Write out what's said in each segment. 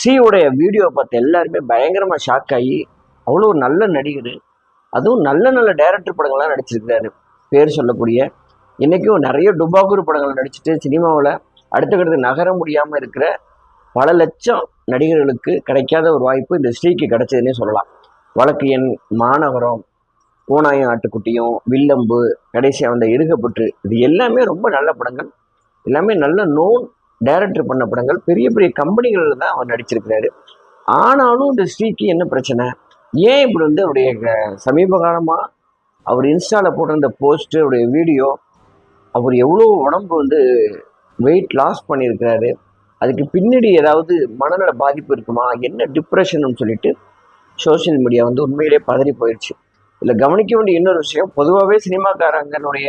ஸ்ரீயோடைய வீடியோவை பார்த்து எல்லாருமே பயங்கரமாக ஷாக் ஆகி அவ்வளோ ஒரு நல்ல நடிகர். அதுவும் நல்ல நல்ல டைரக்டர் படங்கள்லாம் நடிச்சிருக்கிறாரு. பேர் சொல்லக்கூடிய இன்றைக்கும் நிறைய டுபாகூர் படங்கள் நடிச்சுட்டு சினிமாவில் அடுத்தக்கடுத்து நகர முடியாமல் இருக்கிற பல லட்சம் நடிகர்களுக்கு கிடைக்காத ஒரு வாய்ப்பு இந்த ஸ்ரீக்கு கிடைச்சதுன்னே சொல்லலாம். வழக்கு எண் மாநகரம் பூனாயும் ஆட்டுக்குட்டியும் வில்லம்பு கடைசியாக வந்த இருகப்பட்டு இது எல்லாமே ரொம்ப நல்ல படங்கள். எல்லாமே நல்ல நோன் டைரக்டர் பண்ண படங்கள் பெரிய பெரிய கம்பெனிகளில் தான் அவர் நடிச்சிருக்கிறாரு. ஆனாலும் இந்த ஸ்ரீக்கு என்ன பிரச்சனை? ஏன் இப்படி வந்து அவருடைய க- சமீப காலமாக அவர் இன்ஸ்டாவில் போட்டிருந்த போஸ்ட்டு அவருடைய வீடியோ அவர் எவ்வளோ உடம்பு வந்து வெயிட் லாஸ் பண்ணியிருக்கிறாரு. அதுக்கு பின்னாடி ஏதாவது மனநல பாதிப்பு இருக்குமா? என்ன டிப்ரெஷன் சொல்லிட்டு சோஷியல் மீடியா வந்து உண்மையிலே பதறி போயிடுச்சு இதில் கவனிக்க வேண்டிய இன்னொரு விஷயம் பொதுவாகவே சினிமாக்காரங்கனுடைய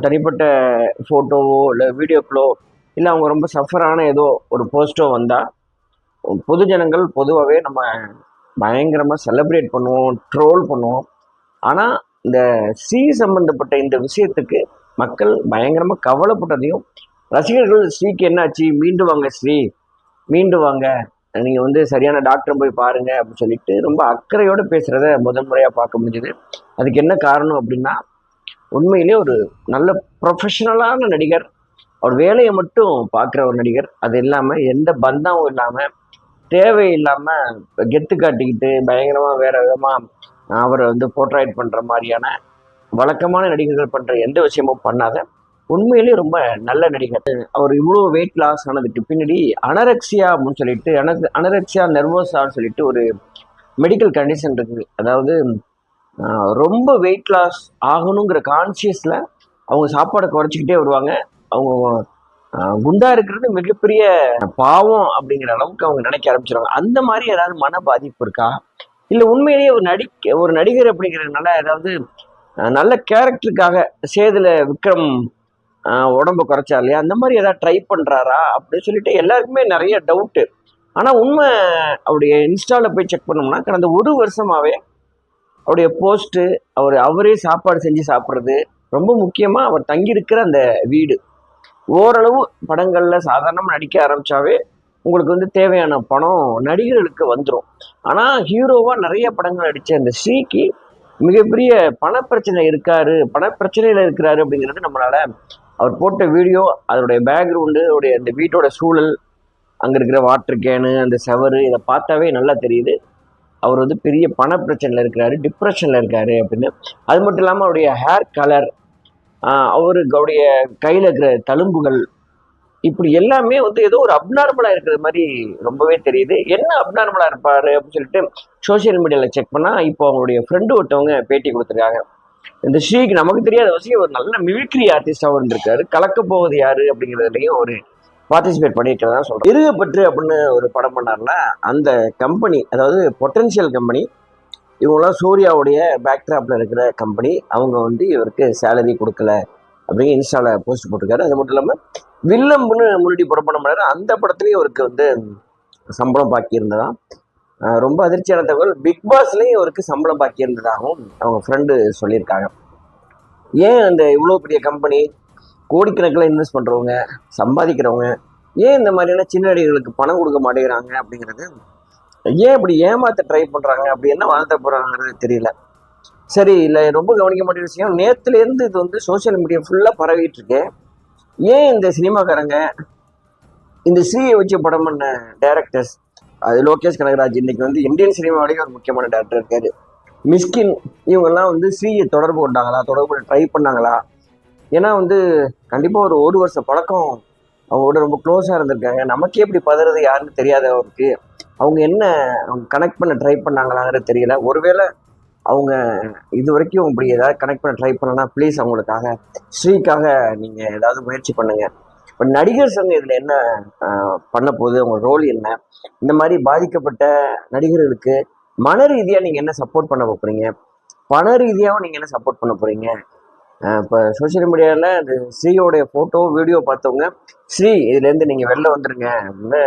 தனிப்பட்ட ஃபோட்டோவோ இல்லை வீடியோக்களோ இல்லை அவங்க ரொம்ப சஃபரான ஏதோ ஒரு போஸ்ட்டோ வந்தால் பொது ஜனங்கள் பொதுவாகவே நம்ம பயங்கரமாக செலப்ரேட் பண்ணுவோம் ட்ரோல் பண்ணுவோம். ஆனால் இந்த ஸ்ரீ சம்பந்தப்பட்ட இந்த விஷயத்துக்கு மக்கள் பயங்கரமாக கவலைப்பட்டதையும் ரசிகர்கள் ஸ்ரீக்கு என்னாச்சு? மீண்டு வாங்க ஸ்ரீ மீண்டு வாங்க. நீங்கள் வந்து சரியான டாக்டர் போய் பாருங்கள் அப்படின்னு சொல்லிட்டு ரொம்ப அக்கறையோடு பேசுகிறத முதல் முறையாக பார்க்க முடிஞ்சுது. அதுக்கு என்ன காரணம் அப்படின்னா உண்மையிலே ஒரு நல்ல ப்ரொஃபஷனலான நடிகர் அவர் வேலையை மட்டும் பார்க்குற ஒரு நடிகர். அது இல்லாமல் எந்த பந்தமும் இல்லாமல் தேவையில்லாமல் கெத்து காட்டிக்கிட்டு பயங்கரமாக வேறு விதமாக அவரை வந்து போர்ட்ரைட் பண்ணுற மாதிரியான வழக்கமான நடிகர்கள் பண்ணுற எந்த விஷயமும் பண்ணாத. உண்மையிலேயே ரொம்ப நல்ல நடிகர். அவர் இவ்வளோ வெயிட் லாஸ் ஆனதுக்கு பின்னாடி அனரக்சியா அப்படின்னு சொல்லிட்டு அன அனரக்சியா நெர்வோஸான்னு சொல்லிட்டு ஒரு மெடிக்கல் கண்டிஷன் இருக்குது. அதாவது ரொம்ப வெயிட் லாஸ் ஆகணுங்கிற கான்சியஸில் அவங்க சாப்பாடை குறைச்சிக்கிட்டே வருவாங்க. அவங்க குண்டா இருக்கிறது மிகப்பெரிய பாவம் அப்படிங்கிற அளவுக்கு அவங்க நினைக்க ஆரம்பிச்சிருவாங்க. அந்த மாதிரி ஏதாவது மன பாதிப்பு இருக்கா? இல்லை உண்மையிலேயே ஒரு நடிக்க ஒரு நடிகர் அப்படிங்கிறதுனால ஏதாவது நல்ல கேரக்டருக்காக சேதுல விக்ரம் உடம்பு உடம்ப குறைச்சா இல்லையா? அந்த மாதிரி ஏதாவது ட்ரை பண்ணுறாரா அப்படின்னு சொல்லிட்டு எல்லாருக்குமே நிறைய டவுட்டு. ஆனால் உண்மை அவருடைய இன்ஸ்டாவில் போய் செக் பண்ணோம்னா கடந்த ஒரு வருஷமாகவே அவருடைய போஸ்ட்டு அவர் அவரே சாப்பாடு செஞ்சு சாப்பிட்றது ரொம்ப முக்கியமாக அவர் தங்கியிருக்கிற அந்த வீடு. ஓரளவு படங்களில் சாதாரணமாக நடிக்க ஆரம்பித்தாவே உங்களுக்கு வந்து தேவையான பணம் நடிகர்களுக்கு வந்துடும் ஆனால் ஹீரோவாக நிறைய படங்கள் நடித்த அந்த ஸ்ரீக்கு மிகப்பெரிய பணப்பிரச்சனை இருக்காரு பணப்பிரச்சனையில் இருக்கிறாரு அப்படிங்கிறது நம்மளால் அவர் போட்ட வீடியோ அதனுடைய பேக்ரவுண்டு அவருடைய அந்த வீட்டோட சூழல் அங்கே இருக்கிற வாட்டர் கேனு அந்த செவரு இதை பார்த்தாவே நல்லா தெரியுது. அவர் வந்து பெரிய பணப்பிரச்சனையில் இருக்கிறாரு டிப்ரெஷனில் இருக்காரு அப்படின்னு. அது மட்டும் இல்லாமல் அவருடைய ஹேர் கலர் அவருடைய கையில் இருக்கிற தழும்புகள் இப்படி எல்லாமே வந்து ஏதோ ஒரு அப்நார்மலாக இருக்கிற மாதிரி ரொம்பவே தெரியுது. என்ன அப்நார்மலாக இருப்பார் அப்படின்னு சொல்லிட்டு சோஷியல் மீடியாவில் செக் பண்ணால் இப்போ அவங்களுடைய ஃப்ரெண்டு ஒருத்தவங்க பேட்டி கொடுத்துருக்காங்க. இந்த ஸ்ரீக்கு நமக்கு தெரியாத விஷயம் ஒரு நல்ல மிமிக்ரி ஆர்டிஸ்டாகவும் இருந்திருக்காரு கலக்க போவது யாரு அப்படிங்கிறதுலையும் ஒரு பார்ட்டிசிபேட் பண்ணியிருக்கிறதா சொல்கிறேன் இருகப்பற்று அப்படின்னு ஒரு படம் பண்ணார்னா அந்த கம்பெனி அதாவது பொட்டன்ஷியல் கம்பெனி இவங்களாம் சூர்யாவுடைய பேக்ட்ராப்பில் இருக்கிற கம்பெனி அவங்க வந்து இவருக்கு சேலரி கொடுக்கல அப்படின்னு இன்ஸ்டாவில் போஸ்ட் போட்டிருக்காரு. அது மட்டும் இல்லாமல் வில்லம்புன்னு முன்னாடி படம் முடியாது அந்த படத்துலேயும் இவருக்கு வந்து சம்பளம் பாக்கி இருந்ததா? ரொம்ப அதிர்ச்சியான தகவல். பிக் பாஸ்லேயும் இவருக்கு சம்பளம் பாக்கி இருந்ததாகவும் அவங்க ஃப்ரெண்டு சொல்லியிருக்காங்க. ஏன் அந்த இவ்வளோ பெரிய கம்பெனி கோடிக்கணக்கில் இன்வெஸ்ட் பண்ணுறவங்க சம்பாதிக்கிறவங்க ஏன் இந்த மாதிரியான சின்ன அடிகளுக்கு பணம் கொடுக்க மாட்டேங்கிறாங்க அப்படிங்கிறது ஏன் இப்படி ஏமாத்த ட்ரை பண்ணுறாங்க அப்படி என்ன வாழ்த்த போகிறாங்கிறது தெரியல. சரி இல்லை ரொம்ப கவனிக்க மாட்டேங்கிற விஷயம் நேற்றுலேருந்து இது வந்து சோஷியல் மீடியா ஃபுல்லாக பரவிட்டு இருக்கு. ஏன் இந்த சினிமாக்காரங்க இந்த ஸ்ரீயை வச்சு படம் பண்ண டேரக்டர்ஸ் அது லோகேஷ் கனகராஜ் இன்னைக்கு வந்து இந்தியன் சினிமாவிலேயே ஒரு முக்கியமான டேரக்டர் இருக்காரு. மிஸ்கின் இவங்கெல்லாம் வந்து ஸ்ரீயை தொடர்பு கொண்டாங்களா? தொடர்பு ட்ரை பண்ணாங்களா? ஏன்னா வந்து கண்டிப்பாக ஒரு ஒரு வருஷ பழக்கம். அவங்களோட ரொம்ப க்ளோஸாக இருந்திருக்காங்க. நமக்கே இப்படி பதறது யாருன்னு தெரியாத அவருக்கு அவங்க என்ன அவங்க கனெக்ட் பண்ண ட்ரை பண்ணாங்களாங்கிறது தெரியல. ஒருவேளை அவங்க இது வரைக்கும் இப்படி ஏதாவது கனெக்ட் பண்ண ட்ரை பண்ணனா ப்ளீஸ் அவங்களுக்காக ஸ்ரீக்காக நீங்கள் ஏதாவது முயற்சி பண்ணுங்கள் இப்போ நடிகர் சங்கம் இதில் என்ன பண்ண போகுது அவங்க ரோல் என்ன இந்த மாதிரி பாதிக்கப்பட்ட நடிகர்களுக்கு மன ரீதியாக நீங்கள் என்ன சப்போர்ட் பண்ண போகிறீங்க பண ரீதியாகவும் நீங்கள் என்ன சப்போர்ட் பண்ண போகிறீங்க இப்போ சோஷியல் மீடியாவில் அது ஸ்ரீயோடைய ஃபோட்டோ வீடியோ பார்த்தவங்க ஸ்ரீ இதுலேருந்து நீங்கள் வெளில வந்துருங்க அப்படின்னு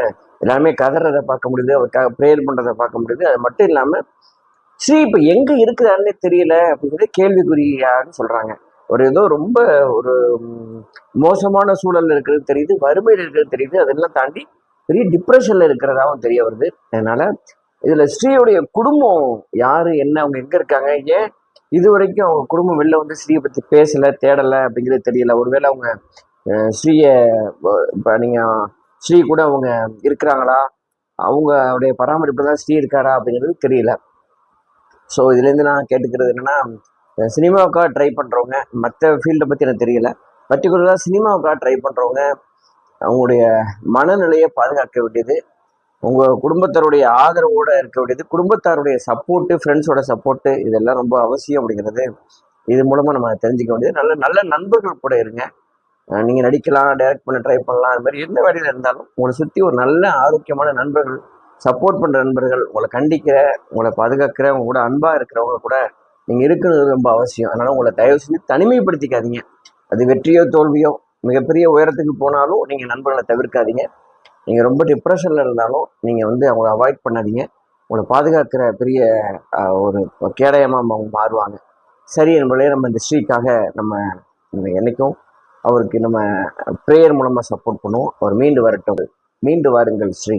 எல்லாருமே கதறதை பார்க்க முடியுது அவருக்காக ப்ரேயர் பண்ணுறதை பார்க்க முடியுது. அது மட்டும் இல்லாமல் ஸ்ரீ இப்போ எங்கே இருக்கிறாருன்னே தெரியல அப்படிங்கிறது கேள்விக்குறியான்னு சொல்கிறாங்க ஒரு ஏதோ ரொம்ப ஒரு மோசமான சூழலில் இருக்கிறது தெரியுது வறுமையில் இருக்கிறது தெரியுது அதெல்லாம் தாண்டி பெரிய டிப்ரெஷனில் இருக்கிறதாவும் தெரிய வருது. அதனால் இதில் ஸ்ரீயுடைய குடும்பம் யார் என்ன அவங்க எங்கே இருக்காங்க ஏன் இது வரைக்கும் அவங்க குடும்பம் வெளில வந்து ஸ்ரீயை பற்றி பேசலை தேடலை அப்படிங்கிறது தெரியல. ஒருவேளை அவங்க ஸ்ரீயை இப்போ நீங்கள் ஸ்ரீ கூட அவங்க இருக்கிறாங்களா? அவங்களுடைய பராமரிப்பு தான் ஸ்ரீ இருக்காரா அப்படிங்கிறது தெரியல. ஸோ இதுலேருந்து நான் கேட்டுக்கிறது என்னென்னா சினிமாவுக்காக ட்ரை பண்ணுறவங்க மற்ற ஃபீல்டை பற்றி எனக்கு தெரியல. பர்டிகுலராக சினிமாவுக்காக ட்ரை பண்ணுறவங்க அவங்களுடைய மனநிலையை பாதுகாக்க வேண்டியது உங்கள் குடும்பத்தாருடைய ஆதரவோடு இருக்க வேண்டியது குடும்பத்தாருடைய சப்போர்ட்டு ஃப்ரெண்ட்ஸோட சப்போர்ட்டு இதெல்லாம் ரொம்ப அவசியம் அப்படிங்கிறது இது மூலமாக நம்ம தெரிஞ்சுக்க வேண்டியது. நல்ல நல்ல நண்பர்கள் கூட இருங்க. நீங்கள் நடிக்கலாம் டைரக்ட் பண்ண ட்ரை பண்ணலாம். அது மாதிரி எந்த வேலையில் இருந்தாலும் உங்களை சுற்றி ஒரு நல்ல ஆரோக்கியமான நண்பர்கள் சப்போர்ட் பண்ணுற நண்பர்கள் உங்களை கண்டிக்கிற உங்களை பாதுகாக்கிற உங்க கூட அன்பாக இருக்கிறவங்க கூட நீங்கள் இருக்கிறது ரொம்ப அவசியம். அதனால் உங்களை தயவு செஞ்சு தனிமைப்படுத்திக்காதீங்க. அது வெற்றியோ தோல்வியோ மிகப்பெரிய உயரத்துக்கு போனாலும் நீங்கள் நண்பர்களை தவிர்க்காதீங்க. நீங்கள் ரொம்ப டிப்ரெஷனில் இருந்தாலும் நீங்கள் வந்து அவங்கள அவாய்ட் பண்ணாதீங்க. உங்களை பாதுகாக்கிற பெரிய ஒரு கேடயமாக அவங்க மாறுவாங்க. சரி என்பதே நம்ம இந்த ஸ்ரீக்காக நம்ம என்றைக்கும் அவருக்கு நம்ம ப்ரேயர் மூலமாக சப்போர்ட் பண்ணுவோம். அவர் மீண்டு வரட்டும். மீண்டு வாருங்கள் ஸ்ரீ